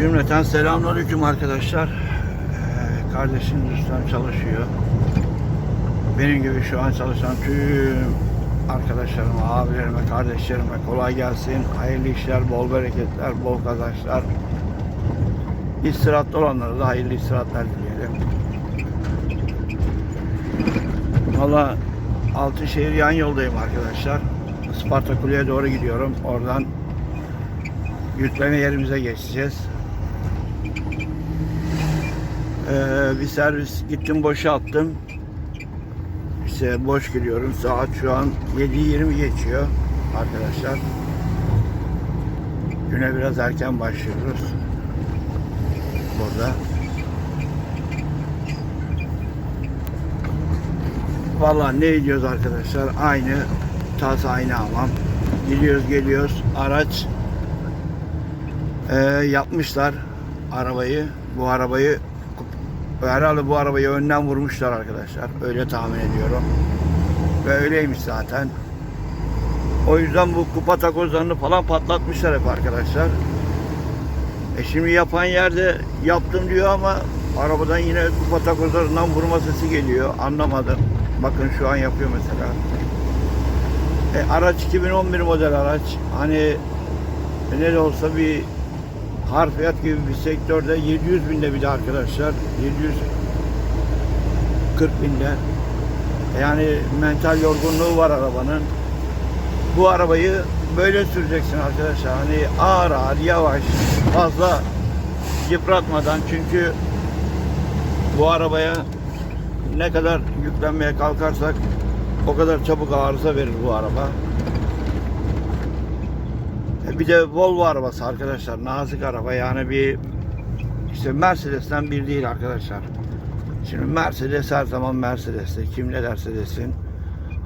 Cümleten selamünaleyküm arkadaşlar. Ee, kardeşim üstten çalışıyor. Benim gibi şu an çalışan tüm arkadaşlarıma, abilerime, kardeşlerime kolay gelsin. Hayırlı işler, bol bereketler, bol kazançlar. İstirahatta olanlara da hayırlı istirahatler dileyelim. Valla Altınşehir yan yoldayım arkadaşlar. Isparta Kule'ye doğru gidiyorum. Oradan yükleme yerimize geçeceğiz. Ee, bir servis gittim boşalttım. İşte boş giriyorum. Saat şu an 7.20 geçiyor arkadaşlar. Güne biraz erken başlıyoruz. Burada. Vallahi ne ediyoruz arkadaşlar? Aynı tas aynı hamam. Gidiyoruz geliyoruz. Araç ee, yapmışlar arabayı. Bu arabayı herhalde bu arabayı önden vurmuşlar arkadaşlar. Öyle tahmin ediyorum. Ve öyleymiş zaten. O yüzden bu kupa takozlarını falan patlatmışlar hep arkadaşlar. E şimdi yapan yerde yaptım diyor ama arabadan yine kupa takozlarından vurma sesi geliyor. Anlamadım. Bakın şu an yapıyor mesela. E, araç 2011 model araç. Hani ne de olsa bir harfiyat gibi bir sektörde 700 binde bir de arkadaşlar 740 binde. Yani mental yorgunluğu var arabanın. Bu arabayı böyle süreceksin arkadaşlar. Hani ağır ağır yavaş fazla yıpratmadan. Çünkü bu arabaya ne kadar yüklenmeye kalkarsak o kadar çabuk arıza verir bu araba. Bir de Volvo arabası arkadaşlar. Nazik araba yani bir işte Mercedes'ten bir değil arkadaşlar. Şimdi Mercedes her zaman Mercedes'te. Kim ne derse desin.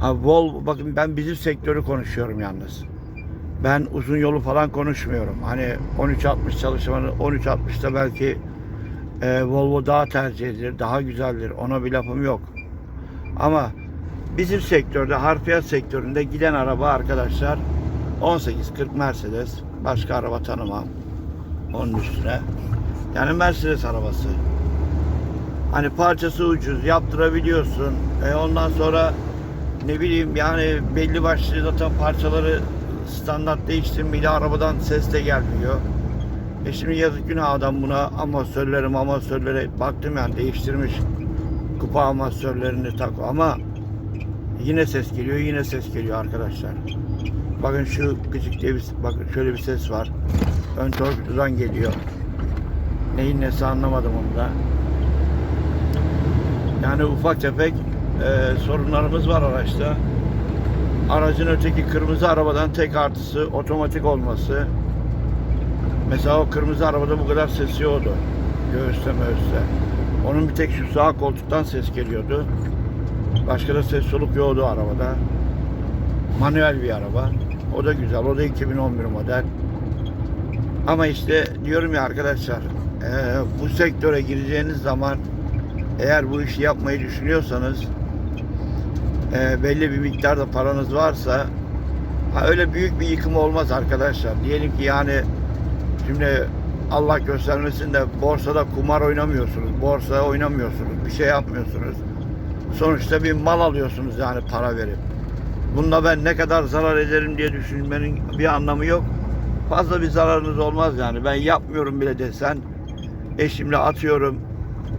Ha Volvo bakın ben bizim sektörü konuşuyorum yalnız. Ben uzun yolu falan konuşmuyorum. Hani 1360 çalışmanı 1360'da belki e, Volvo daha tercih edilir, daha güzeldir. Ona bir lafım yok. Ama bizim sektörde, harfiyat sektöründe giden araba arkadaşlar 18-40 Mercedes. Başka araba tanımam. Onun üstüne. Yani Mercedes arabası. Hani parçası ucuz, yaptırabiliyorsun. E ondan sonra ne bileyim yani belli başlı zaten parçaları standart değiştirmeyle arabadan ses de gelmiyor. E şimdi yazık günah adam buna amasörleri amasörlere baktım yani değiştirmiş kupa amasörlerini tak ama yine ses geliyor yine ses geliyor arkadaşlar. Bakın şu gıcık diye bir, bakın şöyle bir ses var. Ön torpidodan geliyor. Neyin nesi anlamadım onu da. Yani ufak tefek e, sorunlarımız var araçta. Aracın öteki kırmızı arabadan tek artısı otomatik olması. Mesela o kırmızı arabada bu kadar ses yoktu. Göğüste möğüste. Onun bir tek şu sağ koltuktan ses geliyordu. Başka da ses soluk yoktu arabada. Manuel bir araba. O da güzel. O da 2011 model. Ama işte diyorum ya arkadaşlar eee, bu sektöre gireceğiniz zaman eğer bu işi yapmayı düşünüyorsanız eee, belli bir miktarda paranız varsa ha, öyle büyük bir yıkım olmaz arkadaşlar. Diyelim ki yani şimdi Allah göstermesin de borsada kumar oynamıyorsunuz. Borsa oynamıyorsunuz. Bir şey yapmıyorsunuz. Sonuçta bir mal alıyorsunuz yani para verip. Bunda ben ne kadar zarar ederim diye düşünmenin bir anlamı yok. Fazla bir zararınız olmaz yani. Ben yapmıyorum bile desen eşimle atıyorum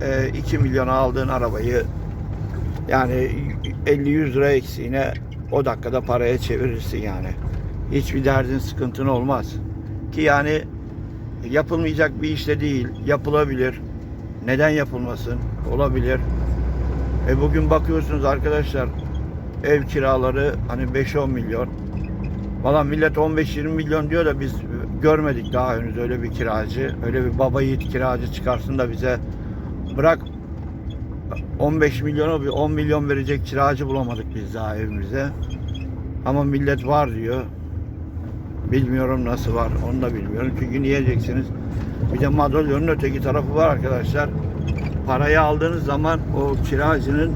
e, 2 milyona aldığın arabayı yani 50-100 lira eksiğine o dakikada paraya çevirirsin yani. Hiçbir derdin sıkıntın olmaz. Ki yani yapılmayacak bir işte değil. Yapılabilir. Neden yapılmasın? Olabilir. E bugün bakıyorsunuz arkadaşlar ev kiraları hani 5-10 milyon. Valla millet 15-20 milyon diyor da biz görmedik daha henüz öyle bir kiracı. Öyle bir baba yiğit kiracı çıkarsın da bize bırak 15 milyonu bir 10 milyon verecek kiracı bulamadık biz daha evimize. Ama millet var diyor. Bilmiyorum nasıl var onu da bilmiyorum. Çünkü niye diyeceksiniz? Bir de madalyonun öteki tarafı var arkadaşlar. Parayı aldığınız zaman o kiracının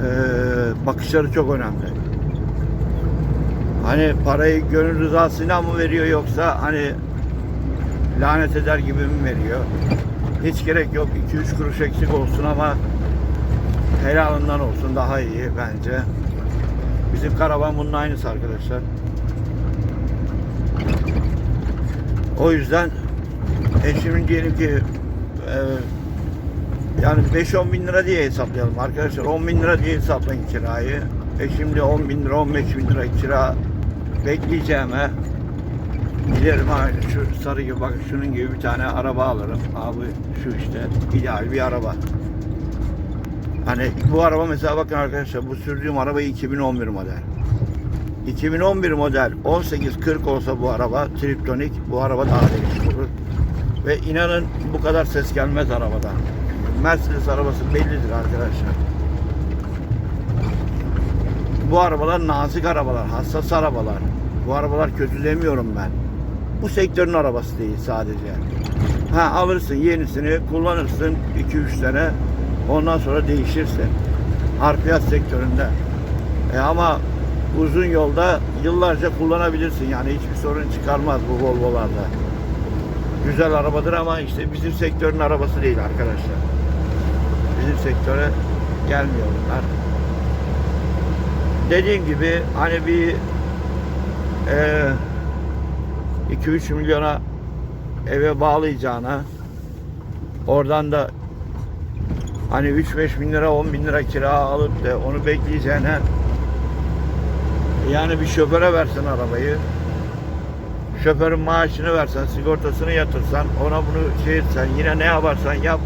eee, bakışları çok önemli. Hani parayı gönül rızasıyla mı veriyor yoksa hani lanet eder gibi mi veriyor? Hiç gerek yok. 2-3 kuruş eksik olsun ama helalından olsun daha iyi bence. Bizim karavan bunun aynısı arkadaşlar. O yüzden eşimin diyelim ki e, yani 5-10 bin lira diye hesaplayalım arkadaşlar. 10 bin lira diye hesaplayın kirayı. E şimdi 10 bin lira 15 bin lira kira bekleyeceğime giderim ha şu sarı gibi bak şunun gibi bir tane araba alırım. Abi şu işte ideal bir araba. Hani bu araba mesela bakın arkadaşlar bu sürdüğüm araba 2011 model. 2011 model 1840 olsa bu araba triptonik bu araba daha değişik olur. Ve inanın bu kadar ses gelmez arabadan. Mercedes arabası bellidir arkadaşlar. Bu arabalar nazik arabalar, hassas arabalar. Bu arabalar kötü demiyorum ben. Bu sektörün arabası değil sadece. Ha alırsın yenisini kullanırsın 2-3 sene ondan sonra değişirsin. Harfiyat sektöründe. E ama uzun yolda yıllarca kullanabilirsin yani hiçbir sorun çıkarmaz bu Volvo'larda. Güzel arabadır ama işte bizim sektörün arabası değil arkadaşlar. Bizim sektöre gelmiyor bunlar. Dediğim gibi hani bir e, 2-3 milyona eve bağlayacağına oradan da hani 3-5 bin lira 10 bin lira kira alıp da onu bekleyeceğine yani bir şoföre versen arabayı şoförün maaşını versen sigortasını yatırsan ona bunu şey etsen yine ne yaparsan yap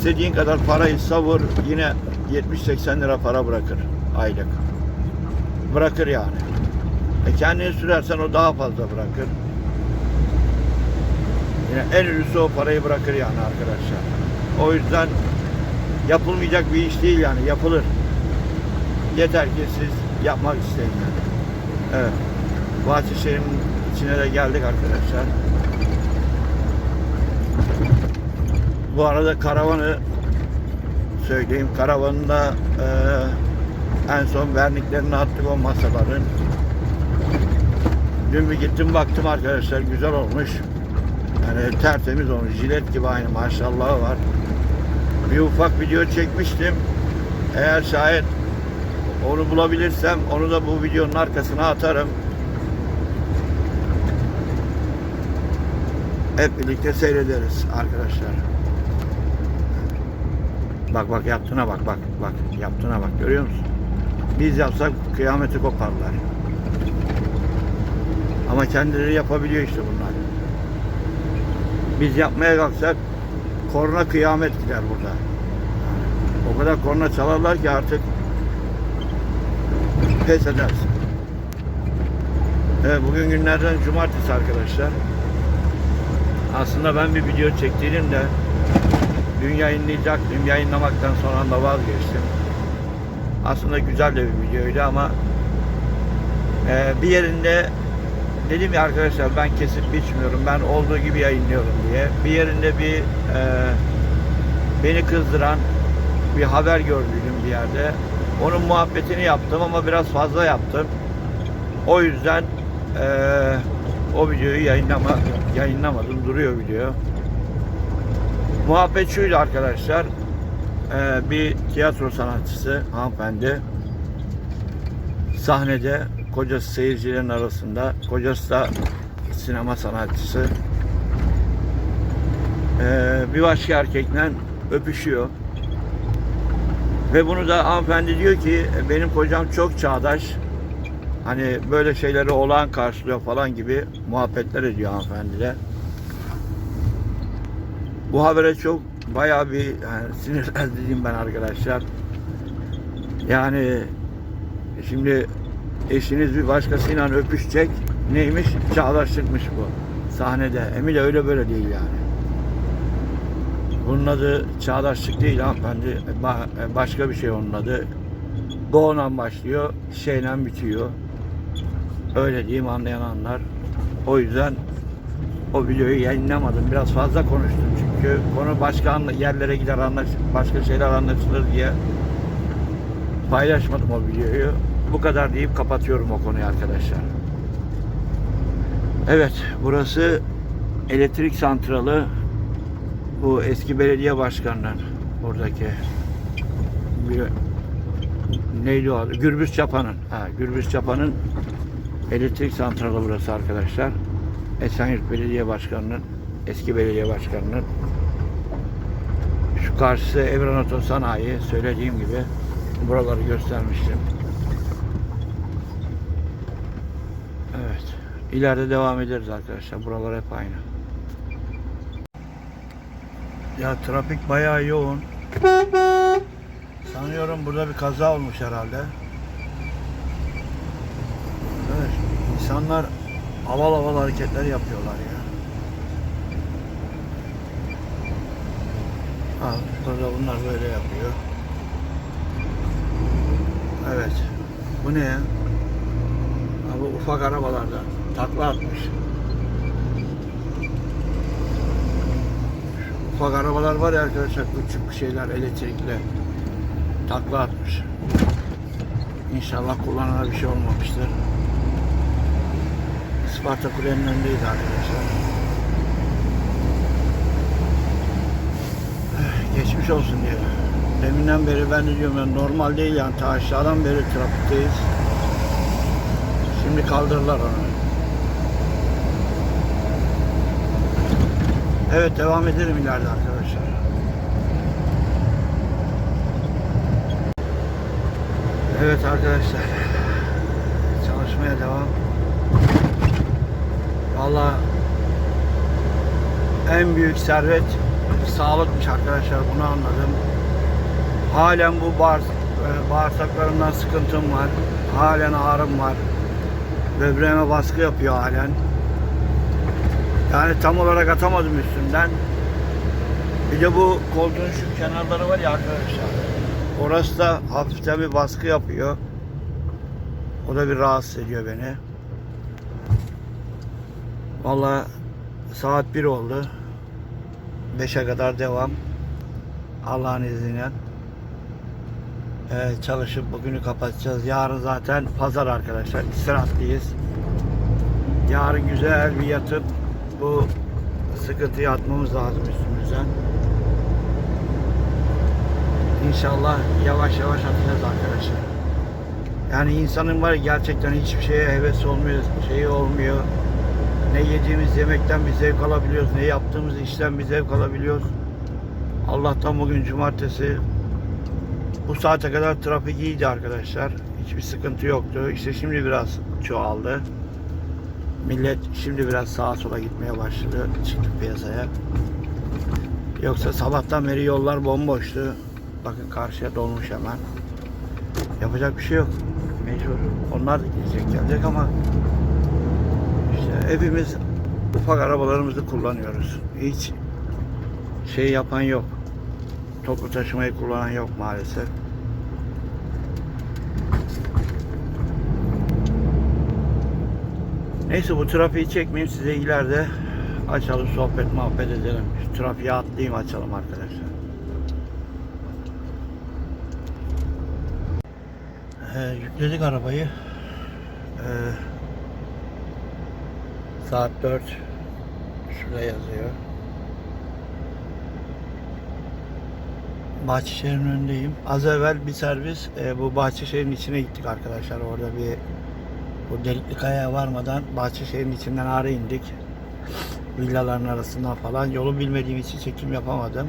istediğin kadar parayı savur yine 70-80 lira para bırakır aylık. Bırakır yani. E kendini sürersen o daha fazla bırakır. Yine en ünlüsü o parayı bırakır yani arkadaşlar. O yüzden yapılmayacak bir iş değil yani yapılır. Yeter ki siz yapmak isteyin yani. evet. Bahçeşehir'in içine de geldik arkadaşlar bu arada karavanı söyleyeyim. Karavanında e, en son verniklerini attık o masaların. Dün bir gittim baktım arkadaşlar güzel olmuş. Yani tertemiz olmuş. Jilet gibi aynı maşallahı var. Bir ufak video çekmiştim. Eğer şayet onu bulabilirsem onu da bu videonun arkasına atarım. Hep birlikte seyrederiz arkadaşlar. Bak bak yaptığına bak bak bak yaptığına bak görüyor musun? Biz yapsak kıyameti koparlar. Ama kendileri yapabiliyor işte bunlar. Biz yapmaya kalksak korna kıyamet gider burada. O kadar korna çalarlar ki artık pes edersin. Evet bugün günlerden cumartesi arkadaşlar. Aslında ben bir video çektiydim de dün yayınlayacaktım. Yayınlamaktan sonra da vazgeçtim. Aslında güzel de bir videoydu ama e, bir yerinde dedim ya arkadaşlar ben kesip biçmiyorum. Ben olduğu gibi yayınlıyorum diye. Bir yerinde bir e, beni kızdıran bir haber gördüydüm bir yerde. Onun muhabbetini yaptım ama biraz fazla yaptım. O yüzden eee o videoyu yayınlama, yayınlamadım. Duruyor video. Muhabbet şuydu arkadaşlar. Ee, bir tiyatro sanatçısı hanımefendi sahnede kocası seyircilerin arasında kocası da sinema sanatçısı ee, bir başka erkekle öpüşüyor ve bunu da hanımefendi diyor ki benim kocam çok çağdaş hani böyle şeyleri olağan karşılıyor falan gibi muhabbetler ediyor hanımefendi de. Bu habere çok bayağı bir yani sinirlendim ben arkadaşlar. Yani şimdi eşiniz bir başkasıyla öpüşecek. Neymiş? Çağdaşlıkmış bu. Sahnede. Emin de öyle böyle değil yani. Bunun adı çağdaşlık değil hanımefendi. Ba- Başka bir şey onun adı. Go'dan başlıyor, şeyle bitiyor. Öyle diyeyim anlayan anlar. O yüzden o videoyu yayınlamadım. Biraz fazla konuştum çünkü konu başka yerlere gider anlaş başka şeyler anlaşılır diye paylaşmadım o videoyu. Bu kadar deyip kapatıyorum o konuyu arkadaşlar. Evet, burası elektrik santralı bu eski belediye başkanının buradaki bir, neydi o adı? Gürbüz Çapa'nın. Ha, Gürbüz Çapa'nın elektrik santralı burası arkadaşlar. Esenyurt Belediye Başkanı'nın eski belediye başkanının şu karşısı Evren Oto Sanayi söylediğim gibi buraları göstermiştim. Evet. İleride devam ederiz arkadaşlar. Buralar hep aynı. Ya trafik bayağı yoğun. Sanıyorum burada bir kaza olmuş herhalde. Evet, insanlar havalı havalı hareketler yapıyorlar ya. Ha, burada bunlar böyle yapıyor. Evet. Bu ne ya? Ha, bu ufak arabalardan takla atmış. Şu ufak arabalar var ya arkadaşlar küçük şeyler elektrikli takla atmış. İnşallah kullanana bir şey olmamıştır. Isparta Kule'nin önündeyiz arkadaşlar. Geçmiş olsun diye. Deminden beri ben de diyorum yani normal değil yani ta aşağıdan beri trafikteyiz. Şimdi kaldırırlar onu. Evet devam edelim ileride arkadaşlar. Evet arkadaşlar. Çalışmaya devam. Valla en büyük servet sağlıkmış arkadaşlar bunu anladım. Halen bu bağır, e, bağırsaklarımdan sıkıntım var. Halen ağrım var. Böbreğime baskı yapıyor halen. Yani tam olarak atamadım üstünden. Bir de bu koltuğun şu kenarları var ya arkadaşlar. Orası da hafiften bir baskı yapıyor. O da bir rahatsız ediyor beni. Vallahi saat 1 oldu. 5'e kadar devam. Allah'ın izniyle. Ee, çalışıp bugünü kapatacağız. Yarın zaten pazar arkadaşlar. İstirahatlıyız. Yarın güzel bir yatıp bu sıkıntıyı atmamız lazım üstümüzden. İnşallah yavaş yavaş atacağız arkadaşlar. Yani insanın var gerçekten hiçbir şeye heves olmuyor, şeyi olmuyor. Ne yediğimiz yemekten bir zevk alabiliyoruz, ne yaptığımız işten bir zevk alabiliyoruz. Allah'tan bugün cumartesi. Bu saate kadar trafik iyiydi arkadaşlar. Hiçbir sıkıntı yoktu. İşte şimdi biraz çoğaldı. Millet şimdi biraz sağa sola gitmeye başladı. Çıktık piyasaya. Yoksa sabahtan beri yollar bomboştu. Bakın karşıya dolmuş hemen. Yapacak bir şey yok. Mecbur. Onlar da gelecek gelecek ama işte hepimiz ufak arabalarımızı kullanıyoruz. Hiç şey yapan yok. Toplu taşımayı kullanan yok maalesef. Neyse bu trafiği çekmeyeyim size ileride açalım sohbet muhabbet edelim. Şu trafiğe atlayayım açalım arkadaşlar. Ee, yükledik arabayı. Ee, saat 4 şurada yazıyor. Bahçeşehir'in önündeyim. Az evvel bir servis e, bu Bahçeşehir'in içine gittik arkadaşlar. Orada bir bu delikli kayaya varmadan Bahçeşehir'in içinden ağrı indik. Villaların arasından falan. Yolu bilmediğim için çekim yapamadım.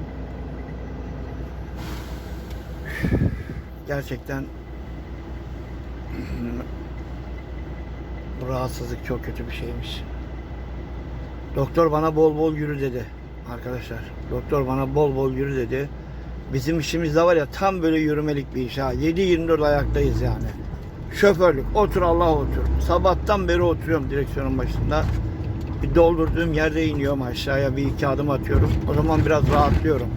Gerçekten bu rahatsızlık çok kötü bir şeymiş. Doktor bana bol bol yürü dedi arkadaşlar. Doktor bana bol bol yürü dedi. Bizim işimizde var ya tam böyle yürümelik bir iş ha. 7-24 ayaktayız yani. Şoförlük. Otur Allah otur. Sabahtan beri oturuyorum direksiyonun başında. Bir doldurduğum yerde iniyorum aşağıya bir iki adım atıyorum. O zaman biraz rahatlıyorum.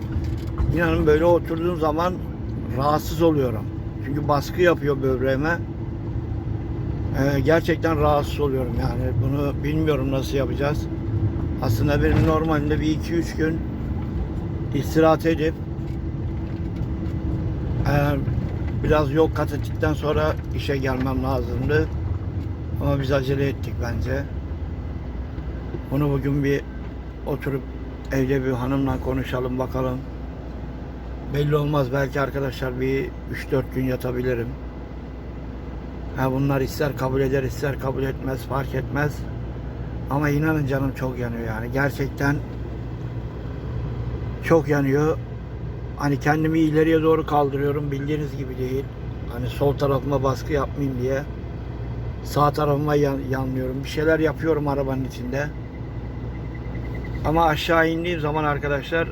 İnanın böyle oturduğum zaman rahatsız oluyorum. Çünkü baskı yapıyor böbreğime. Ee, gerçekten rahatsız oluyorum yani. Bunu bilmiyorum nasıl yapacağız. Aslında benim normalde bir iki üç gün istirahat edip biraz yol kat ettikten sonra işe gelmem lazımdı. Ama biz acele ettik bence. Bunu bugün bir oturup evde bir hanımla konuşalım bakalım. Belli olmaz belki arkadaşlar bir 3-4 gün yatabilirim. Ha bunlar ister kabul eder ister kabul etmez fark etmez. Ama inanın canım çok yanıyor yani. Gerçekten çok yanıyor. Hani kendimi ileriye doğru kaldırıyorum bildiğiniz gibi değil. Hani sol tarafıma baskı yapmayayım diye. Sağ tarafıma yan, yanlıyorum. Bir şeyler yapıyorum arabanın içinde. Ama aşağı indiğim zaman arkadaşlar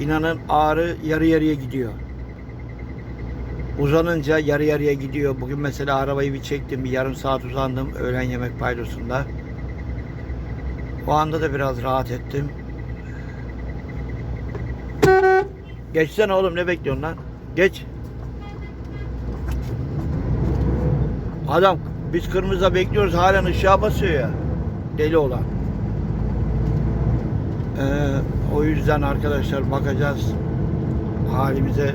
inanın ağrı yarı yarıya gidiyor. Uzanınca yarı yarıya gidiyor. Bugün mesela arabayı bir çektim. Bir yarım saat uzandım öğlen yemek paydosunda. O anda da biraz rahat ettim. Geçsene oğlum ne bekliyorsun lan? Geç. Adam biz kırmızıda bekliyoruz halen ışığa basıyor ya. Deli olan. Ee, o yüzden arkadaşlar bakacağız halimize.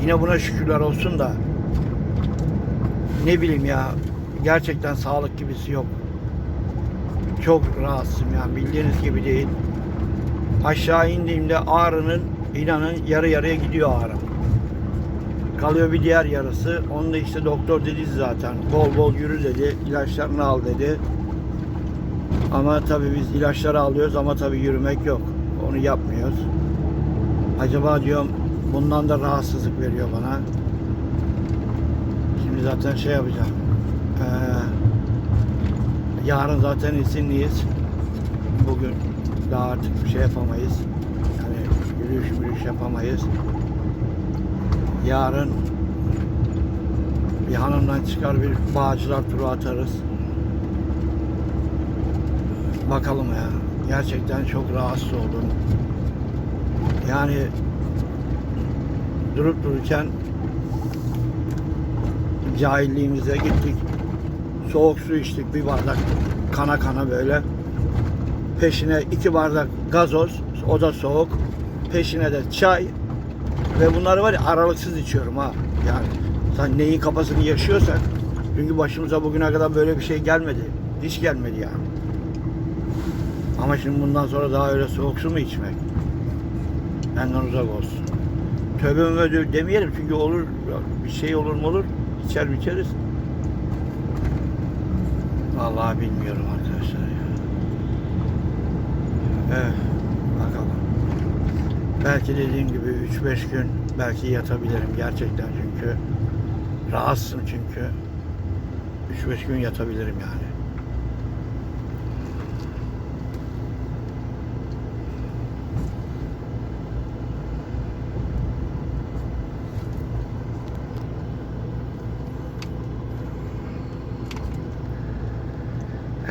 Yine buna şükürler olsun da ne bileyim ya gerçekten sağlık gibisi yok. Çok rahatsızım yani bildiğiniz gibi değil. Aşağı indiğimde ağrının inanın yarı yarıya gidiyor ağrım. Kalıyor bir diğer yarısı. Onu da işte doktor dedi zaten. Bol bol yürü dedi. ilaçlarını al dedi. Ama tabii biz ilaçları alıyoruz ama tabii yürümek yok. Onu yapmıyoruz. Acaba diyorum bundan da rahatsızlık veriyor bana. Şimdi zaten şey yapacağım. Ee, yarın zaten izinliyiz. Bugün daha artık bir şey yapamayız. Yani yürüyüş yürüyüş yapamayız. Yarın bir hanımdan çıkar bir bağcılar turu atarız. Bakalım ya. Gerçekten çok rahatsız oldum. Yani durup dururken cahilliğimize gittik. Soğuk su içtik bir bardak kana kana böyle. Peşine iki bardak gazoz, o da soğuk. Peşine de çay. Ve bunları var ya aralıksız içiyorum ha. Yani sen neyin kafasını yaşıyorsak. Çünkü başımıza bugüne kadar böyle bir şey gelmedi. Hiç gelmedi yani. Ama şimdi bundan sonra daha öyle soğuk su mu içmek? Benden uzak olsun. Tövbe mödür demeyelim çünkü olur bir şey olur mu olur içer içeriz. Vallahi bilmiyorum arkadaşlar ya. Evet bakalım. Belki dediğim gibi 3-5 gün belki yatabilirim gerçekten çünkü rahatsızım çünkü 3-5 gün yatabilirim yani.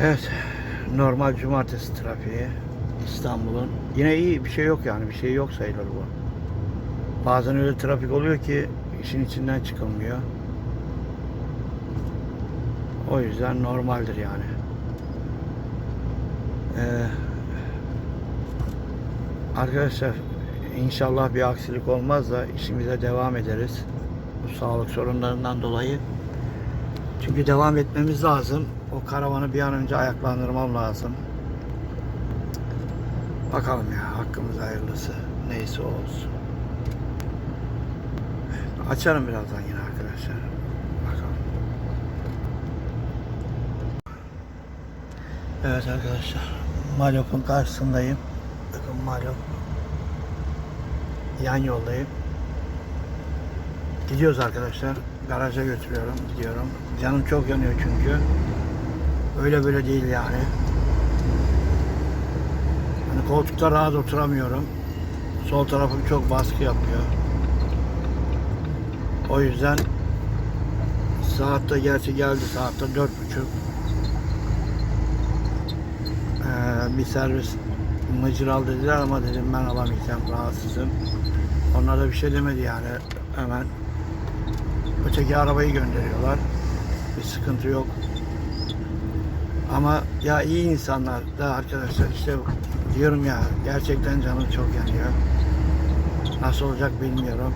Evet, normal cumartesi trafiği İstanbul'un. Yine iyi bir şey yok yani, bir şey yok sayılır bu. Bazen öyle trafik oluyor ki işin içinden çıkılmıyor. O yüzden normaldir yani. Ee, arkadaşlar inşallah bir aksilik olmaz da işimize devam ederiz. Bu sağlık sorunlarından dolayı. Çünkü devam etmemiz lazım. O karavanı bir an önce ayaklandırmam lazım. Bakalım ya hakkımız hayırlısı. Neyse olsun. Açarım birazdan yine arkadaşlar. Bakalım. Evet arkadaşlar. Malop'un karşısındayım. Bakın Malop. Yan yoldayım. Gidiyoruz arkadaşlar. Garaja götürüyorum. Gidiyorum. Canım çok yanıyor çünkü. Öyle böyle değil yani. Hani koltukta rahat oturamıyorum. Sol tarafım çok baskı yapıyor. O yüzden saatte gerçi geldi saatte dört buçuk. Ee, bir servis mıcır al dediler ama dedim ben alamayacağım rahatsızım. Onlar da bir şey demedi yani hemen öteki arabayı gönderiyorlar. Bir sıkıntı yok. Ama ya iyi insanlar da arkadaşlar işte diyorum ya gerçekten canım çok yanıyor. Nasıl olacak bilmiyorum.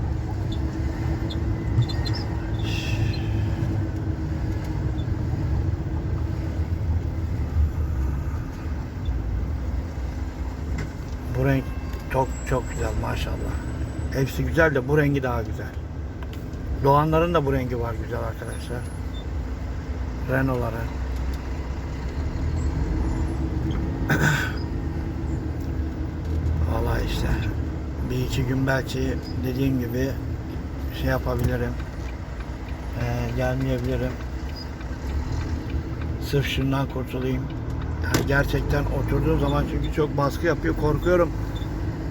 Bu renk çok çok güzel maşallah. Hepsi güzel de bu rengi daha güzel. Doğanların da bu rengi var güzel arkadaşlar. Renault'ların. Vallahi işte bir iki gün belki dediğim gibi şey yapabilirim. Ee, gelmeyebilirim. Sırf şundan kurtulayım. Yani gerçekten oturduğum zaman çünkü çok baskı yapıyor. Korkuyorum.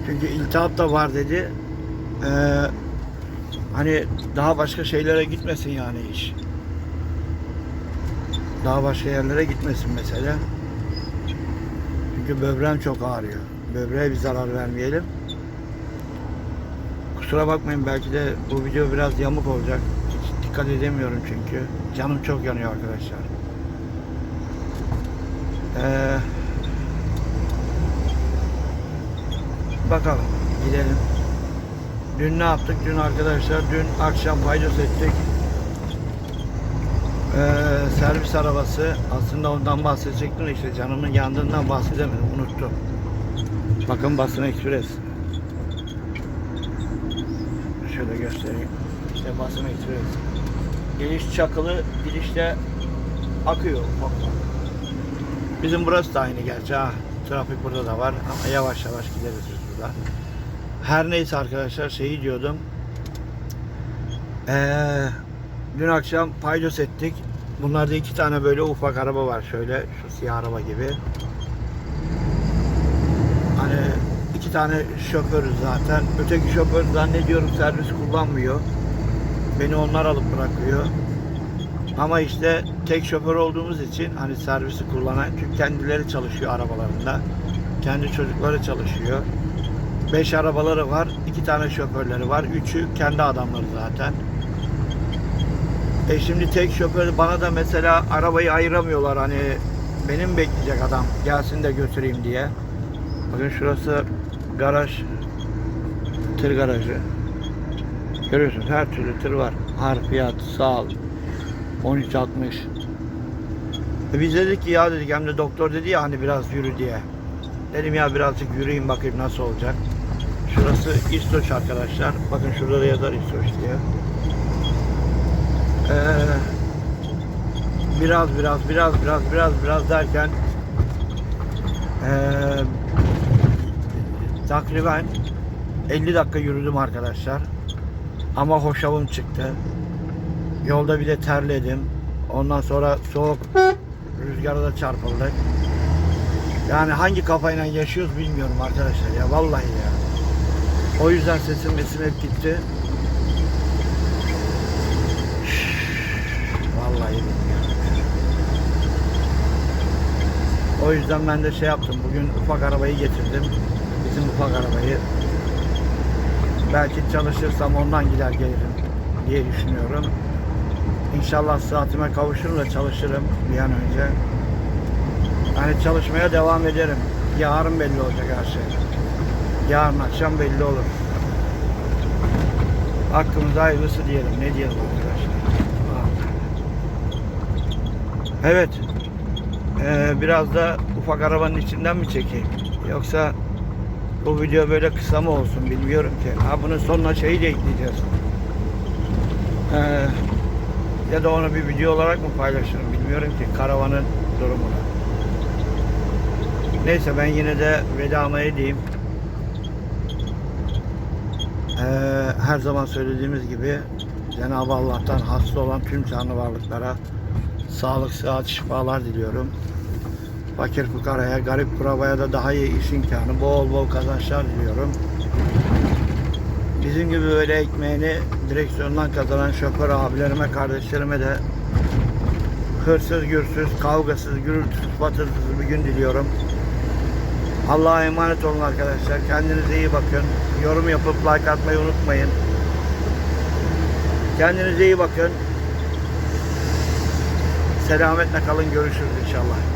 Çünkü iltihap da var dedi. Ee, hani daha başka şeylere gitmesin yani iş. Daha başka yerlere gitmesin mesela. Çünkü böbreğim çok ağrıyor. Böbreğe bir zarar vermeyelim. Kusura bakmayın belki de bu video biraz yamuk olacak. Hiç dikkat edemiyorum çünkü. Canım çok yanıyor arkadaşlar. Ee, bakalım gidelim. Dün ne yaptık? Dün arkadaşlar dün akşam paydos ettik. Ee, servis arabası aslında ondan bahsedecektim de işte canımın yandığından bahsedemedim unuttum. Bakın basın ekspres. Şöyle göstereyim. İşte basın ekspres. Geliş çakılı, gidişte akıyor ufak ufak. Bizim burası da aynı gerçi ha. Trafik burada da var ama yavaş yavaş gideriz biz burada. Her neyse arkadaşlar şeyi diyordum. Ee, dün akşam paydos ettik. Bunlarda iki tane böyle ufak araba var şöyle. Şu siyah araba gibi. Hani iki tane şoförüz zaten. Öteki şoför zannediyorum servis kullanmıyor. Beni onlar alıp bırakıyor. Ama işte tek şoför olduğumuz için hani servisi kullanan çünkü kendileri çalışıyor arabalarında. Kendi çocukları çalışıyor. Beş arabaları var. iki tane şoförleri var. Üçü kendi adamları zaten. E şimdi tek şoför bana da mesela arabayı ayıramıyorlar hani benim bekleyecek adam gelsin de götüreyim diye. Bakın şurası garaj tır garajı. Görüyorsunuz her türlü tır var. Harfiyat, sağ 1360. E biz dedik ki ya dedik hem de doktor dedi ya hani biraz yürü diye. Dedim ya birazcık yürüyeyim bakayım nasıl olacak. Şurası İstoç arkadaşlar. Bakın şurada da yazar İstoç diye. Ee, biraz biraz biraz biraz biraz biraz derken ee, takriben 50 dakika yürüdüm arkadaşlar. Ama hoşavım çıktı. Yolda bir de terledim. Ondan sonra soğuk rüzgara da çarpıldık. Yani hangi kafayla yaşıyoruz bilmiyorum arkadaşlar ya vallahi ya. O yüzden sesim mesim hep gitti. Vallahi bilmiyorum. O yüzden ben de şey yaptım. Bugün ufak arabayı getirdim. Bizim ufak arabayı. Belki çalışırsam ondan gider gelirim diye düşünüyorum. İnşallah saatime kavuşurum da çalışırım bir an önce. Yani çalışmaya devam ederim. Yarın belli olacak her şey. Yarın akşam belli olur. Hakkımızda hayırlısı diyelim. Ne diyelim arkadaşlar. Evet. Ee, biraz da ufak arabanın içinden mi çekeyim? Yoksa bu video böyle kısa mı olsun bilmiyorum ki. Ha bunun sonuna şeyi de ekleyeceğiz. Ee, ya da onu bir video olarak mı paylaşırım bilmiyorum ki karavanın durumunu. Neyse ben yine de vedamı edeyim. Ee, her zaman söylediğimiz gibi Cenab-ı Allah'tan hasta olan tüm canlı varlıklara sağlık, sıhhat, şifalar diliyorum. Fakir fukaraya, garip kurabaya da daha iyi iş imkanı, bol bol kazançlar diliyorum. Bizim gibi böyle ekmeğini direksiyondan kazanan şoför abilerime, kardeşlerime de hırsız, gürsüz, kavgasız, gürültüsüz, batırsız bir gün diliyorum. Allah'a emanet olun arkadaşlar. Kendinize iyi bakın. Yorum yapıp like atmayı unutmayın. Kendinize iyi bakın. Selametle kalın. Görüşürüz inşallah.